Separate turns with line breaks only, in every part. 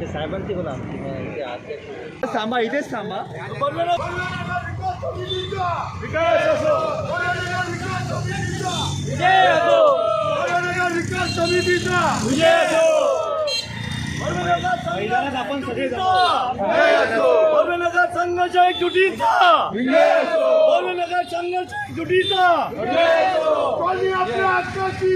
ते साहेबांची बोला. ते अध्यक्ष
थांबा इथेच थांबा. मैदानात आपण सगळे
नगर संघर्ष एकजुटीचा. नगर संघर्ष एकजुटीचा. आपल्या हक्काची?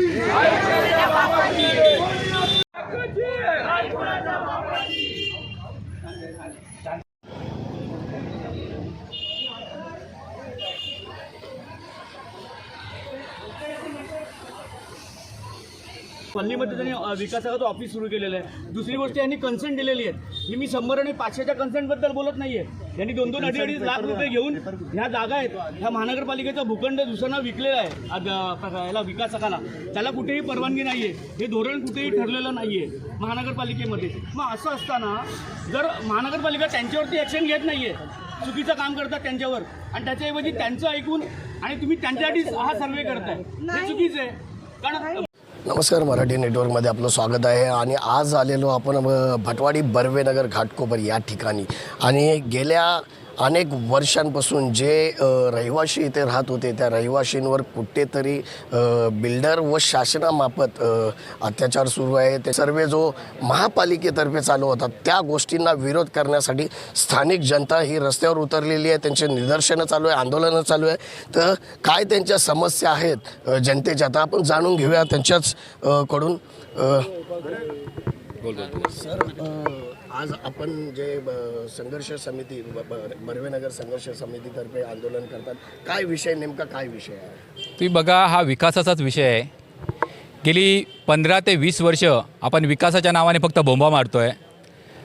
पल्लीमध्ये त्यांनी विकासाचं ऑफिस सुरू केलेलं आहे. दुसरी गोष्ट यांनी कन्सेंट दिलेली आहे. ही मी शंभर आणि पाचशेच्या कन्सेंटबद्दल बोलत नाहीये. यांनी दोन दोन अडीच अडीच लाख रुपये घेऊन ह्या जागा आहेत. ह्या महानगरपालिकेचा भूखंड दुसऱ्यांना विकलेला आहे. याला विकासकाला. त्याला कुठेही परवानगी नाहीये. हे धोरण कुठेही ठरलेलं नाहीये महानगरपालिकेमध्ये. मग असं असताना जर महानगरपालिका त्यांच्यावरती ऍक्शन घेत नाहीये चुकीचं काम करतात त्यांच्यावर आणि त्याच्याऐवजी त्यांचं ऐकून आणि तुम्ही त्यांच्यासाठी हा सर्वे करताय. हे चुकीचं आहे. कारण
नमस्कार मराठी नेटवर्कमध्ये आपलं स्वागत आहे. आणि आज आलेलो आपण भटवाडी बर्वेनगर घाटकोपर या ठिकाणी. आणि गेल्या अनेक वर्षांपासून जे रहिवाशी इथे राहत होते त्या रहिवाशींवर कुठेतरी बिल्डर व शासनामार्फत अत्याचार सुरू आहे. ते सर्व जो महापालिकेतर्फे चालू होता त्या गोष्टींना विरोध करण्यासाठी स्थानिक जनता ही रस्त्यावर उतरलेली आहे. त्यांचे निदर्शनं चालू आहे आंदोलनं चालू आहे. तर काय त्यांच्या समस्या आहेत जनतेच्या? आता आपण जाणून घेऊया त्यांच्याच कडून. सर आज आपण जे संघर्ष समिती बर्वेनगर संघर्ष समितीतर्फे आंदोलन करतात. काय विषय नेमका काय विषय आहे?
तुम्ही बघा हा विकासाचाच विषय आहे. गेली पंधरा ते वीस वर्ष आपण विकासाच्या नावाने फक्त बोंबा मारतो आहे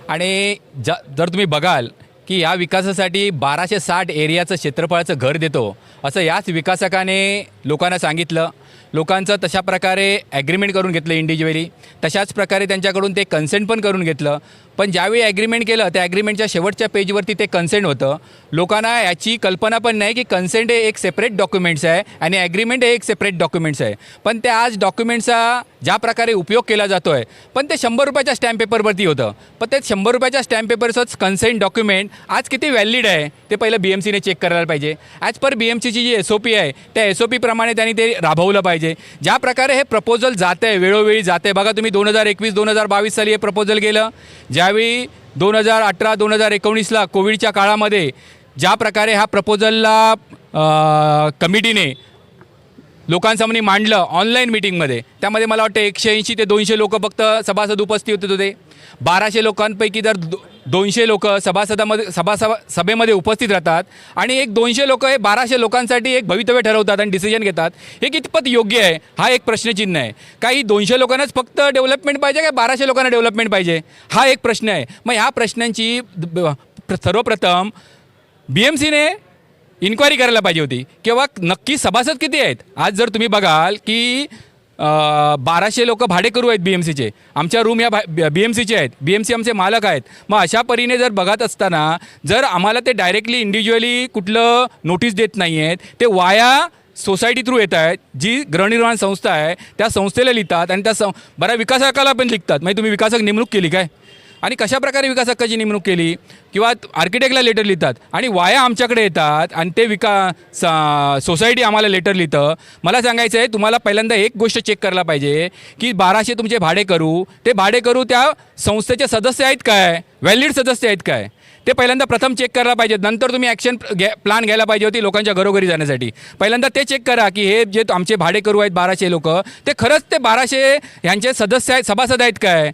आणि ज जर तुम्ही बघाल की या विकासासाठी बाराशे साठ एरियाचं क्षेत्रफळाचं घर देतो असं याच विकासकाने लोकांना सांगितलं. लोकांचं तशा प्रकारे ॲग्रीमेंट करून घेतलं इंडिव्हिज्युअली तशाच प्रकारे त्यांच्याकडून ते कन्सेंट पण करून घेतलं. पण ज्यावेळी ॲग्रीमेंट केलं त्या ॲग्रीमेंटच्या शेवटच्या पेजवरती ते कन्सेंट होतं. लोकांना याची कल्पना पण नाही की कन्सेंट हे एक सेपरेट डॉक्युमेंट्स आहे आणि ॲग्रीमेंट हे एक सेपरेट डॉक्युमेंट्स आहे. पण ते आज डॉक्युमेंट्सचा ज्या प्रकारे उपयोग केला जातो आहे पण ते शंभर रुपयाच्या स्टॅम्प पेपरवरती होतं. पण ते शंभर रुपयाच्या स्टॅम्प पेपरचंच कन्सेंट डॉक्युमेंट आज किती व्हॅलिड आहे ते पहिलं बी एम सीने चेक करायला पाहिजे. ॲज पर बी एम सीची जी एस ओ पी आहे त्या एस ओ पीप्रमाणे त्यांनी ते राबवलं पाहिजे. ज्या प्रकारे हे प्रपोजल जात आहे वेळोवेळी जात आहे बघा तुम्ही दोन हजार एकवीस दोन हजार बावीस साली हे प्रपोजल गेलं ज्यावेळी दोन हजार अठरा दोन हजार एकोणीसला कोविडच्या काळामध्ये ज्या प्रकारे हा प्रपोजलला कमिटीने लोकांसमोर मांडलं ऑनलाईन मिटिंगमध्ये त्यामध्ये मला वाटतं एकशे ऐंशी ते दोनशे लोक फक्त सभासद उपस्थित होते बाराशे लोकांपैकी जर दो दोनशे लोक सभासदामध्ये सभासभा सभेमध्ये उपस्थित राहतात आणि एक दोनशे लोक हे बाराशे लोकांसाठी एक भवितव्य ठरवतात आणि डिसिजन घेतात हे कितपत योग्य आहे? हा एक प्रश्नचिन्ह आहे. काही दोनशे लोकांनाच फक्त डेव्हलपमेंट पाहिजे का बाराशे लोकांना डेव्हलपमेंट पाहिजे? हा एक प्रश्न आहे. मग ह्या प्रश्नांची सर्वप्रथम बी एम सीने इन्क्वायरी करायला पाहिजे होती. किंवा नक्की सभासद किती आहेत? आज जर तुम्ही बघाल की बाराशे लोक भाडेकरू आहेत बी एम सीचे आमच्या रूम या भा बी एम सीचे आहेत. बी एम सी आमचे मालक आहेत. मग अशा परीने जर बघत असताना जर आम्हाला ते डायरेक्टली इंडिव्हिज्युअली कुठलं नोटीस देत नाही आहेत ते वाया सोसायटी थ्रू येत आहेत. जी गृहनिर्माण संस्था आहे त्या संस्थेला लिहितात आणि त्या सं बऱ्या विकासकाला पण लिखतात. म्हणजे तुम्ही विकासक नेमणूक केली काय? आणि कशा प्रकारे विकासकाची नेमणूक केली? किंवा आर्किटेक्टला लेटर लिहितात आणि वाया आमच्याकडे येतात आणि ते विका सोसायटी आम्हाला लेटर लिहितं. मला सांगायचं आहे तुम्हाला पहिल्यांदा एक गोष्ट चेक करायला पाहिजे की बाराशे तुमचे भाडे करू. ते भाडे करू त्या संस्थेचे सदस्य आहेत काय? व्हॅलिड सदस्य आहेत काय? ते पहिल्यांदा प्रथम चेक करायला पाहिजे नंतर तुम्ही ॲक्शन घ्या प्लॅन घ्यायला पाहिजे होती लोकांच्या घरोघरी जाण्यासाठी. पहिल्यांदा ते चेक करा की हे जे आमचे भाडेकरू आहेत बाराशे लोक ते खरंच ते बाराशे ह्यांचे सदस्य आहेत सभासद आहेत काय?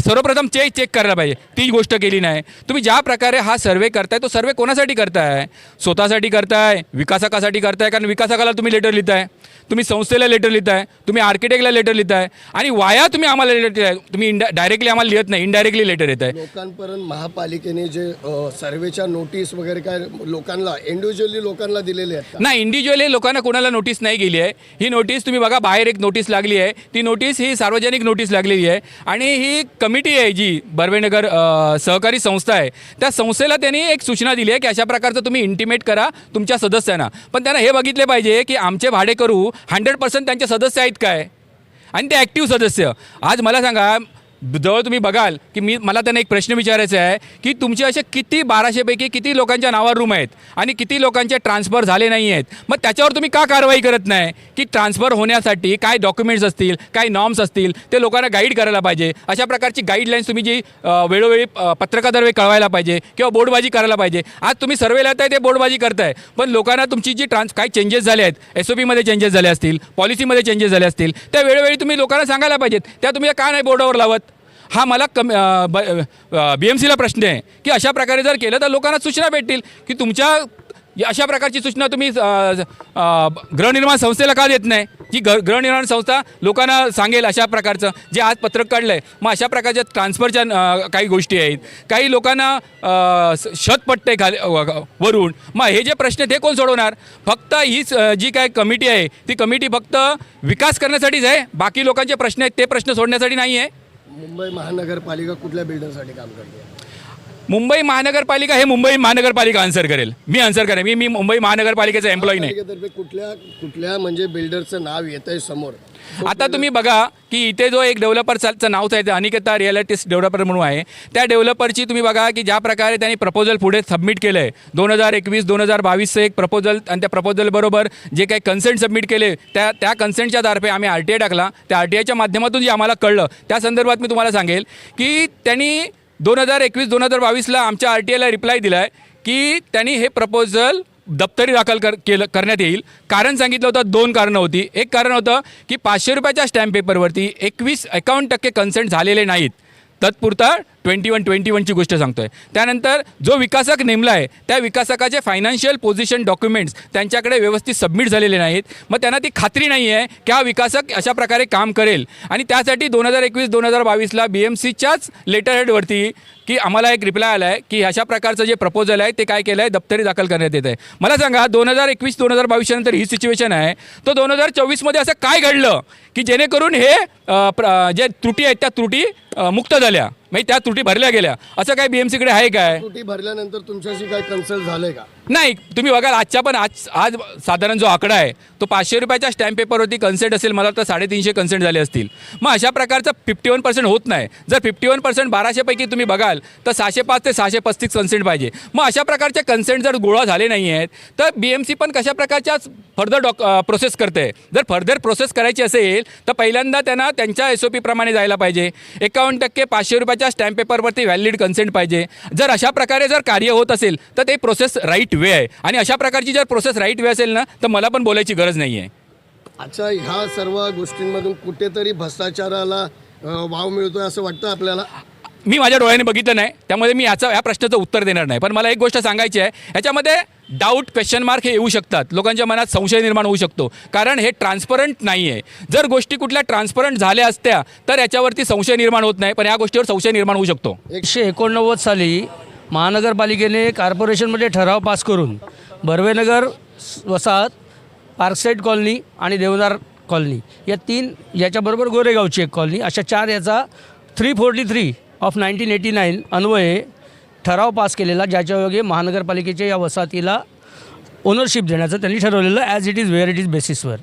सर्वप्रथम चेक चेक करायला पाहिजे. ती गोष्ट केली नाही. तुम्ही ज्या प्रकारे हा सर्वे करताय तो सर्वे कोणासाठी करताय? स्वतःसाठी करताय विकासकासाठी करताय? कारण विकासकाला तुम्ही लेटर लिहिताय. तुम्ही संस्थेला लेटर लिहिताय. तुम्ही आर्किटेक्टला लेटर लिहिताय. आणि वाया तुम्ही आम्हाला लेटर लिहिताय. तुम्ही इंडा डायरेक्टली आम्हाला लिहित नाही. इनडायरेक्टली लेटर येत आहे.
लोकांपर्यंत महापालिकेने जे सर्वेच्या नोटीस वगैरे काय लोकांना इंडिव्हिज्युअली लोकांना दिलेले आहेत?
नाही इंडिव्हिज्युअली लोकांना कोणाला नोटीस नाही गेली आहे. ही नोटीस तुम्ही बघा बाहेर एक नोटीस लागली आहे. ती नोटीस ही सार्वजनिक नोटीस लागलेली आहे. आणि ही कमिटी आहे जी बर्वेनगर सहकारी संस्था आहे त्या संस्थेला त्यांनी एक सूचना दिली आहे की अशा प्रकारचं तुम्ही इंटिमेट करा तुमच्या सदस्यांना. पण त्यांना हे बघितले पाहिजे की आमचे भाडेकरू हंड्रेड पर्सेंट त्यांचे सदस्य आहेत काय? आणि ते ॲक्टिव्ह सदस्य. आज मला सांगा जवळ तुम्ही बघाल की मी मला त्यांना एक प्रश्न विचारायचा आहे की तुमचे असे किती बाराशेपैकी किती लोकांच्या नावावर रूम आहेत आणि किती लोकांचे ट्रान्सफर झाले नाही आहेत? मग त्याच्यावर तुम्ही का कारवाई करत नाही? की ट्रान्सफर होण्यासाठी काय डॉक्युमेंट्स असतील काय नॉर्म्स असतील ते लोकांना गाईड करायला पाहिजे? अशा प्रकारची गाईडलाईन्स तुम्ही जी वेळोवेळी पत्रकाद्वारे कळवायला पाहिजे किंवा बोर्डबाजी करायला पाहिजे? आज तुम्ही सर्वे लावताय ते बोर्डबाजी करताय. पण लोकांना तुमची जी ट्रान्स काय चेंजेस झाले आहेत एस ओ पीमध्ये चेंजेस झाले असतील पॉलिसीमध्ये चेंजेस झाले असतील त्या वेळोवेळी तुम्ही लोकांना सांगायला पाहिजेत. त्या तुम्ही का नाही बोर्डावर लावत? हा मला कम बी एम सीला प्रश्न आहे की अशा प्रकारे जर केलं तर लोकांना सूचना भेटतील की तुमच्या या अशा प्रकारची सूचना तुम्ही गृहनिर्माण संस्थेला का देत नाही? जी ग गृहनिर्माण संस्था लोकांना सांगेल अशा प्रकारचं जे आज पत्रक काढलं आहे मग अशा प्रकारच्या ट्रान्सफरच्या काही गोष्टी आहेत काही लोकांना शत स- पट्टे खाली व- वरून मग हे जे प्रश्न आहेत, ते कोण सोडवणार? फक्त हीच जी काय कमिटी आहे ती कमिटी फक्त विकास करण्यासाठीच आहे बाकी लोकांचे प्रश्न आहेत ते प्रश्न सोडण्यासाठी नाही आहे
मुंबई महानगरपालिका कुठल्या बिल्डरसाठी काम करते?
मुंबई महानगरपालिका हे मुंबई महानगरपालिका आन्सर करेल. मी आन्सर करेन. मी मी मुंबई महानगरपालिकेचा एम्प्लॉई नाही.
कुठल्या कुठल्या म्हणजे बिल्डरचं नाव येत आहे समोर
आता तुम्ही बघा की इथे जो एक डेव्हलपरचं नाव आहे अनिकेता रिअलिटीज डेव्हलपर म्हणून आहे. त्या डेव्हलपरची तुम्ही बघा की ज्या प्रकारे त्यांनी प्रपोजल पुढे सबमिट केलं आहे दोन हजार एकवीस दोन हजार बावीसचं एक प्रपोजल आणि त्या प्रपोजलबरोबर जे काही कन्सेंट सबमिट केले त्या त्या कन्सेंटच्या तर्फे आम्ही आर टी आय टाकला. त्या आर टी आयच्या माध्यमातून जे आम्हाला कळलं त्या संदर्भात मी तुम्हाला सांगेल की त्यांनी दोन हजार एकवीस दोन हजार बावीसला आमच्या आर टी आयला रिप्लाय दिला आहे की त्यांनी हे प्रपोजल दप्तरी दाखल कर केलं करण्यात येईल. कारण सांगितलं होतं दोन कारणं होती. एक कारण होतं की पाचशे रुपयाच्या स्टॅम्प पेपरवरती एकवीस एकावन्न टक्के कन्सेंट झालेले नाहीत. तत्पुरता ट्वेंटी वन ट्वेंटी वनची गोष्ट सांगतोय. त्यानंतर जो विकासक नेमला आहे त्या विकासकाचे फायनान्शियल पोझिशन डॉक्युमेंट्स त्यांच्याकडे व्यवस्थित सबमिट झालेले नाहीत. मग त्यांना ती खात्री नाही आहे की हा विकासक अशा प्रकारे काम करेल. आणि त्यासाठी दोन हजार एकवीस दोन हजार बावीसला बी एम सीच्याच लेटर हेडवरती की आम्हाला एक रिप्लाय आला आहे की अशा प्रकारचं जे प्रपोजल आहे ते काय केलं आहे दप्तरी दाखल करण्यात येत आहे मला सांगा दोन हजार एकवीस दोन हजार बावीसच्या नंतर ही सिच्युएशन आहे. तर दोन हजार चोवीसमध्ये असं काय घडलं की जेणेकरून हे प्र- जे त्रुटी आहेत त्या त्रुटी मुक्त झाल्या? म्हणजे त्या त्रुटी भरल्या गेल्या. असं काय बीएमसीकडे आहे काय?
त्रुटी भरल्यानंतर तुमच्याशी काय कन्सल्ट झालंय का?
नाही तुम्ही बघाल आजच्या पण आज आज साधारण जो आकडा आहे तो पाचशे रुपयाच्या स्टॅम्प पेपरवरती कन्सेंट असेल मला तर साडेतीनशे कन्सेंट झाले असतील. मग अशा प्रकारचं फिफ्टी वन पर्सेंट होत नाही. जर फिफ्टी वन पर्सेंट बाराशेपैकी तुम्ही बघाल तर सहाशे पाच ते सहाशे पस्तीस कन्सेंट पाहिजे. मग अशा प्रकारचे कन्सेंट जर गोळा झाले नाही आहेत तर बी एम सी पण कशा प्रकारच्या फर्दर डॉक प्रोसेस करते? जर फर्दर प्रोसेस करायची असेल तर पहिल्यांदा त्यांना त्यांच्या एस ओ पीप्रमाणे जायला पाहिजे. एकावन्न टक्के पाचशे रुपयाच्या स्टॅम्प पेपरवरती व्हॅलिड कन्सेंट पाहिजे. जर अशा प्रकारे जर कार्य होत असेल तर ते प्रोसेस राईट वे आहे. आणि अशा प्रकारची जर प्रोसेस राईट वे असेल ना तर मला पण बोलायची गरज नाही आहे
अच्छा ह्या सर्व गोष्टींमधून कुठेतरी भ्रष्टाचाराला वाव मिळतोय असं वाटतं आपल्याला?
मी माझ्या डोळ्याने बघितलं नाही त्यामुळे मी याचा या प्रश्नाचं उत्तर देणार नाही. पण मला एक गोष्ट सांगायची आहे ह्याच्यामध्ये डाऊट क्वेश्चन मार्क हे येऊ शकतात. लोकांच्या मनात संशय निर्माण होऊ शकतो. कारण हे ट्रान्सपरंट नाही आहे जर गोष्टी कुठल्या ट्रान्सपरंट झाल्या असत्या तर याच्यावरती संशय निर्माण होत नाही पण या गोष्टीवर संशय निर्माण होऊ शकतो.
एकशे एकोणनव्वद साली महानगरपालिकेने कॉर्पोरेशनमध्ये ठराव पास करून बर्वेनगर वसाहत पार्कसाईड कॉलनी आणि देवदार कॉलनी या तीन याच्याबरोबर गोरेगावची एक कॉलनी अशा चार याचा three forty three of nineteen eighty nine अन्वये ठराव पास केलेला ज्याच्यायोगे महानगरपालिकेच्या या वसाहतीला ओनरशिप देण्याचं त्यांनी ठरवलेलं as it is where it is बेसिसवर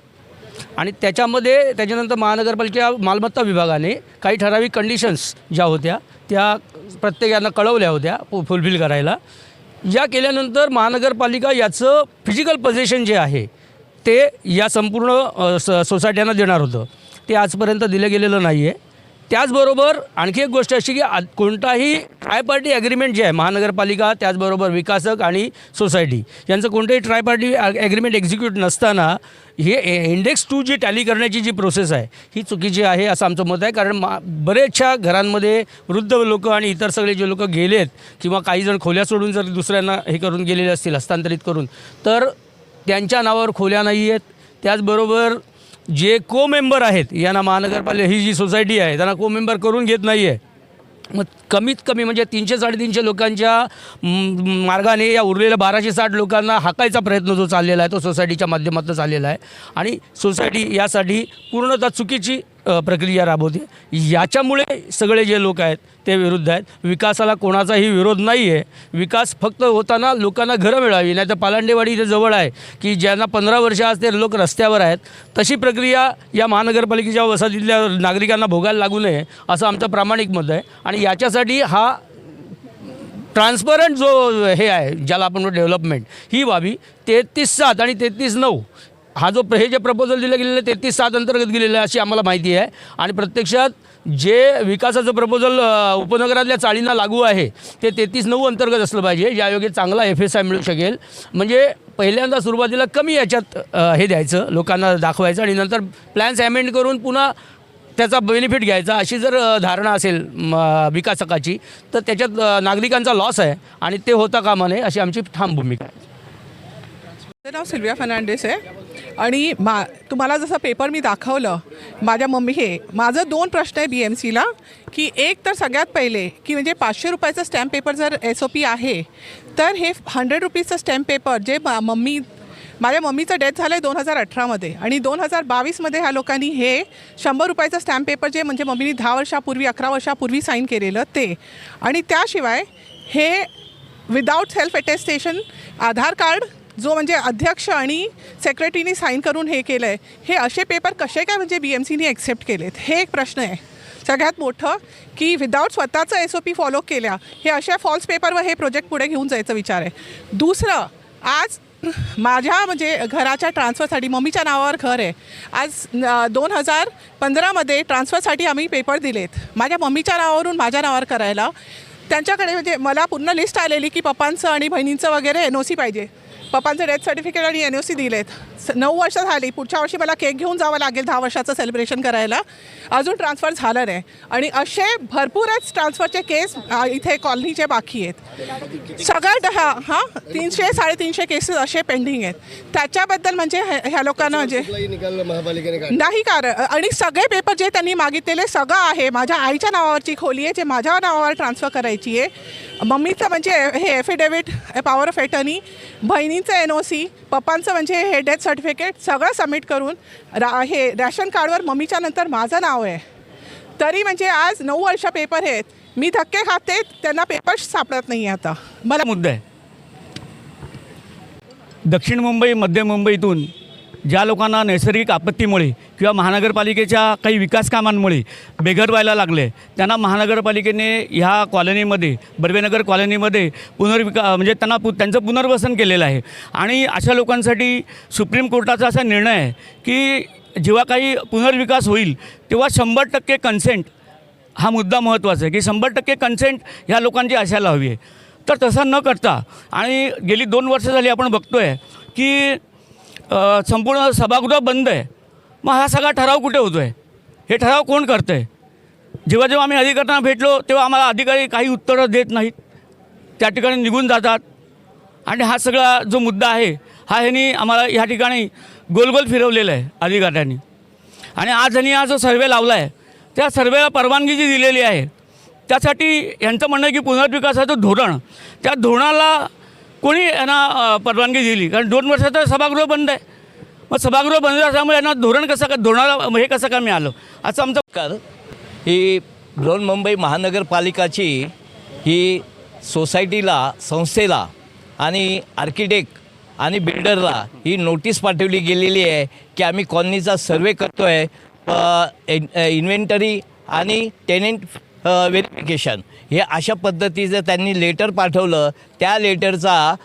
आणि त्याच्यामध्ये त्याच्यानंतर महानगरपालिका मालमत्ता विभागाने काही ठराविक कंडिशन्स ज्या होत्या त्या प्रत्येकानं कळवल्या होत्या फुलफिल करायला. या केल्यानंतर महानगरपालिका याचं फिजिकल पोझिशन जे आहे ते या संपूर्ण स सोसायट्यांना देणार होतं. ते आजपर्यंत दिलं गेलेलं नाही आहे त्याचबरोबर आणखी एक गोष्ट अशी की आ कोणताही ट्राय पार्टी ॲग्रीमेंट जे आहे महानगरपालिका त्याचबरोबर विकासक आणि सोसायटी यांचं कोणतंही ट्राय पार्टी ॲग्रीमेंट एक्झिक्यूट नसताना हे इंडेक्स टू जी टॅली करण्याची जी प्रोसेस आहे ही चुकीची आहे असं आमचं मत आहे. कारण मा बरेचशा घरांमध्ये वृद्ध लोक आणि इतर सगळे जे लोक गेलेत किंवा काही जण खोल्या सोडून जर दुसऱ्यांना हे करून गेलेले असतील हस्तांतरित करून तर त्यांच्या नावावर खोल्या नाही आहेत त्याचबरोबर जे को मेंबर आहेत यांना महानगरपालिका ही जी सोसायटी आहे त्यांना को मेंबर करून घेत नाही आहे मग कमीत कमी म्हणजे तीनशे साडेतीनशे लोकांच्या मार्गाने या उरलेल्या बाराशे साठ लोकांना हाकायचा प्रयत्न जो चाललेला आहे तो सोसायटीच्या माध्यमातून चाललेला आहे. आणि सोसायटी यासाठी पूर्णतः चुकीची प्रक्रिया राबवते. याच्यामुळे सगळे जे लोक आहेत ते विरुद्ध आहेत. विकासाला कोणाचाही विरोध नाही आहे विकास फक्त होताना लोकांना घरं मिळावी नाही तर पालांडेवाडी इथे जवळ आहे की ज्यांना पंधरा वर्ष आज ते लोक रस्त्यावर आहेत. तशी प्रक्रिया या महानगरपालिकेच्या वसाहतीतल्या नागरिकांना भोगायला लागू नये असं आमचं प्रामाणिक मत आहे. आणि याच्यासाठी हा ट्रान्सपरंट जो हे आहे ज्याला आपण डेव्हलपमेंट ही व्हावी. तेहतीस सात आणि तेहतीस नऊ हा जो हे जे प्रपोजल दिलं गेलेलं आहे तेहतीस सात अंतर्गत गेलेलं आहे अशी आम्हाला माहिती आहे. आणि प्रत्यक्षात जे विकासाचं प्रपोजल उपनगरातल्या चाळींना लागू आहे ते तेहतीस नऊ अंतर्गत असलं पाहिजे. ज्यायोगे चांगला एफ एस आय मिळू शकेल. म्हणजे पहिल्यांदा सुरुवातीला कमी याच्यात हे द्यायचं लोकांना दाखवायचं आणि नंतर प्लॅन्स अमेंड करून पुन्हा त्याचा बेनिफिट घ्यायचा. अशी जर धारणा असेल म, विकासकाची तर त्याच्यात नागरिकांचा लॉस आहे आणि ते होता कामा नये अशी आमची ठाम भूमिका आहे.
नाव सिल्विया फर्नांडिस आहे. आणि मा तुम्हाला जसं पेपर मी दाखवलं माझ्या मम्मी हे माझं दोन प्रश्न आहे बी एम सीला की एक तर सगळ्यात पहिले की म्हणजे पाचशे रुपयाचं स्टॅम्प पेपर जर एस ओ पी आहे तर हे हंड्रेड रुपीजचं स्टॅम्प पेपर जे मा मम्मी माझ्या मम्मीचं डेथ झालं आहे दोन हजार अठरामध्ये आणि दोन हजार बावीसमध्ये ह्या लोकांनी हे शंभर रुपयाचं स्टॅम्प पेपर जे म्हणजे मम्मीनी दहा वर्षापूर्वी अकरा वर्षापूर्वी साईन केलेलं ते. आणि त्याशिवाय हे without self attestation Aadhaar card जो म्हणजे अध्यक्ष आणि सेक्रेटरीनी साईन करून हे केलं आहे हे असे पेपर कसे काय म्हणजे बी एम सीने ॲक्सेप्ट केलेत? हे एक प्रश्न आहे. सगळ्यात मोठं की विदाऊट स्वतःचं एस ओ पी फॉलो केल्या हे अशा फॉल्स पेपरवर हे प्रोजेक्ट पुढे घेऊन जायचा विचार आहे. दुसरं आज माझ्या म्हणजे घराच्या ट्रान्सफरसाठी मम्मीच्या नावावर घर आहे. आज दोन हजार पंधरामध्ये ट्रान्सफरसाठी आम्ही पेपर दिलेत. माझ्या मम्मीच्या नावावरून माझ्या नावावर करायला. त्यांच्याकडे म्हणजे मला पूर्ण लिस्ट आलेली की पप्पांचं आणि बहिणींचं वगैरे एन ओ सी पाहिजे. पप्पांचं डेथ सर्टिफिकेट आणि एन ओ सी दिलेत. नऊ वर्ष झाली. पुढच्या वर्षी मला केक घेऊन जावं लागेल दहा वर्षाचं सेलिब्रेशन करायला. अजून ट्रान्सफर झालं नाही. आणि असे भरपूरच ट्रान्सफरचे केस इथे कॉलनीचे बाकी आहेत. सगळ्यात हा हां तीनशे साडेतीनशे केसेस असे पेंडिंग आहेत. त्याच्याबद्दल म्हणजे ह्या लोकांना म्हणजे. नाही कारण आणि सगळे पेपर जे त्यांनी मागितलेले सगळं आहे. माझ्या आईच्या नावावरची खोली आहे जे माझ्या नावावर ट्रान्सफर करायची आहे. मम्मीचं म्हणजे हे एफिडेविट पॉवर ऑफ एटर्नी बहिणींचं एन ओ सी पप्पांचं म्हणजे हे डेथ सर्टिफिकेट सगळं सबमिट करून रा हे रॅशन कार्डवर मम्मीच्या नंतर माझं नाव आहे. तरी म्हणजे आज नऊ वर्ष पेपर आहेत. मी धक्के खाते त्यांना पेपर सापडत नाही आता. मला
मुद्दा आहे. दक्षिण मुंबई मध्य मुंबईतून ज्या लोकांना नैसर्गिक आपत्तीमुळे किंवा महानगरपालिकेच्या काही विकास कामांमुळे बेघर व्हायला लागले त्यांना महानगरपालिकेने ह्या कॉलनीमध्ये बर्वेनगर कॉलनीमध्ये पुनर्विका म्हणजे त्यांना पु त्यांचं पुनर्वसन केलेलं आहे. आणि अशा लोकांसाठी सुप्रीम कोर्टाचा असा निर्णय आहे की जेव्हा काही पुनर्विकास होईल तेव्हा शंभर टक्के कन्सेंट हा मुद्दा महत्त्वाचा आहे की शंभर टक्के कन्सेंट ह्या लोकांची असायला हवी आहे. तर तसा न करता आणि गेली दोन वर्ष झाली आपण बघतो आहे की संपूर्ण सभागृह बंद आहे? मग हा सगळा ठराव कुठे होतो आहे हे ठराव कोण करतं आहे जेव्हा जेव्हा आम्ही अधिकाऱ्यांना भेटलो तेव्हा आम्हाला अधिकारी काही उत्तरं देत नाहीत. त्या ठिकाणी निघून जातात. आणि हा सगळा जो मुद्दा आहे हा ह्यांनी आम्हाला ह्या ठिकाणी गोलगोल फिरवलेला आहे अधिकाऱ्यांनी. आणि आज ह्यांनी हा जो सर्वे लावला आहे त्या सर्वेला परवानगी जी दिलेली आहे त्यासाठी यांचं म्हणणं आहे की पुनर्विकासाचं धोरण त्या धोरणाला कोणी यांना परवानगी दिली? कारण दोन वर्षाचं सभागृह बंद आहे. मग सभागृह बंद असल्यामुळे यांना धोरण कसं का धोरणाला हे कसं का मिळालं? असं आमचं
कर ही बृहन्मुंबई महानगरपालिकाची ही सोसायटीला संस्थेला आणि आर्किटेक्ट आणि बिल्डरला ही नोटीस पाठवली गेलेली आहे की आम्ही कॉलनीचा सर्वे करतो आहे इन्व्हेंटरी आणि टेनेंट व्हेरिफिकेशन हे अशा पद्धतीचं त्यांनी लेटर पाठवलं. त्या लेटरचा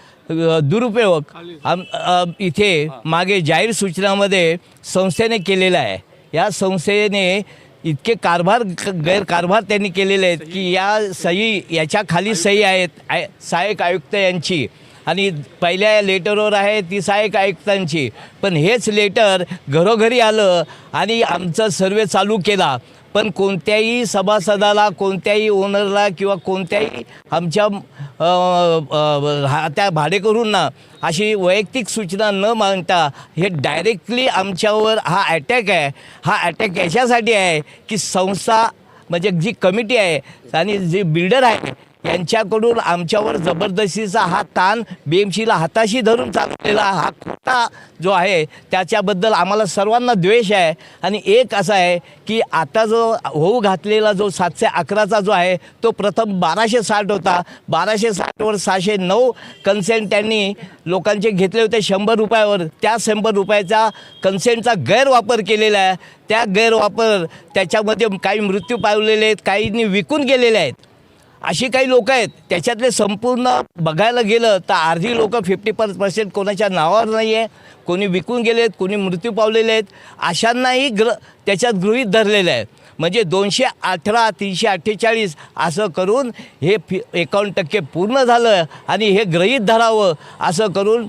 दुरुपयोग आम इथे मागे जाहीर सूचनामध्ये संस्थेने केलेला आहे. या संस्थेने इतके कारभार गैरकारभार त्यांनी केलेले आहेत की या सही याच्या खाली सही आहेत आय सहाय्यक आयुक्त यांची. आणि पहिल्या लेटरवर आहे ती सहाय्यक आयुक्तांची. पण हेच लेटर घरोघरी आलं आणि आमचा सर्वे चालू केला. पण कोणत्याही सभासदाला कोणत्याही ओनरला किंवा कोणत्याही आमच्या त्या भाडेकरूंना अशी वैयक्तिक सूचना न मागता हे डायरेक्टली आमच्यावर हा अटॅक आहे. हा अटॅक याच्यासाठी आहे की संस्था म्हणजे जी कमिटी आहे आणि जी बिल्डर आहे यांच्याकडून आमच्यावर जबरदस्तीचा हा ताण बी एम सीला हाताशी धरून चालवलेला हा खोटा जो आहे त्याच्याबद्दल आम्हाला सर्वांना द्वेष आहे. आणि एक असा आहे की आता जो होऊ घातलेला जो सातशे अकराचा जो आहे तो प्रथम बाराशे साठ होता. बाराशे साठवर सहाशे नऊ कन्सेंट त्यांनी लोकांचे घेतले होते शंभर रुपयावर. त्या शंभर रुपयाचा कन्सेंटचा गैरवापर केलेला आहे. त्या गैरवापर त्याच्यामध्ये काही मृत्यू पावलेले आहेत काहींनी विकून गेलेले आहेत. अशी काही लोक आहेत त्याच्यातले संपूर्ण बघायला गेलं तर अर्धी लोक फिफ्टी पर पर्सेंट कोणाच्या नावावर नाही आहे कोणी विकून गेले आहेत कोणी मृत्यू पावलेले आहेत अशांनाही ग्र त्याच्यात गृहीत धरलेलं आहे. म्हणजे दोनशे अठरा तीनशे अठ्ठेचाळीस असं करून हे फि एकावन्न टक्के पूर्ण झालं आणि हे गृहीत धरावं असं करून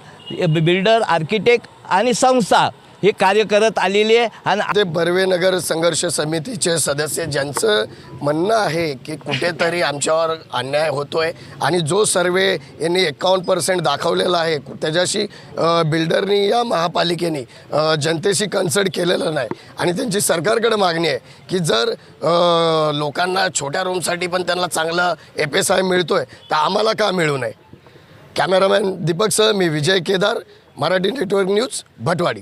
बिल्डर आर्किटेक्ट आणि संस्था हे कार्य करत आलेली आहे आणि
ते बर्वेनगर संघर्ष समितीचे सदस्य ज्यांचं म्हणणं आहे की कुठेतरी आमच्यावर अन्याय होतोय आणि जो सर्वे यांनी एकावन्न पर्सेंट दाखवलेला आहे त्याच्याशी बिल्डरनी या महापालिकेने जनतेशी कन्सल्ट केलेलं नाही. आणि त्यांची सरकारकडे मागणी आहे की जर लोकांना छोट्या रूमसाठी पण त्यांना चांगलं एफ एस आय मिळतोय तर आम्हाला का मिळू नये? कॅमेरामॅन दीपक सह मी विजय केदार मराठी नेटवर्क न्यूज भटवाडी.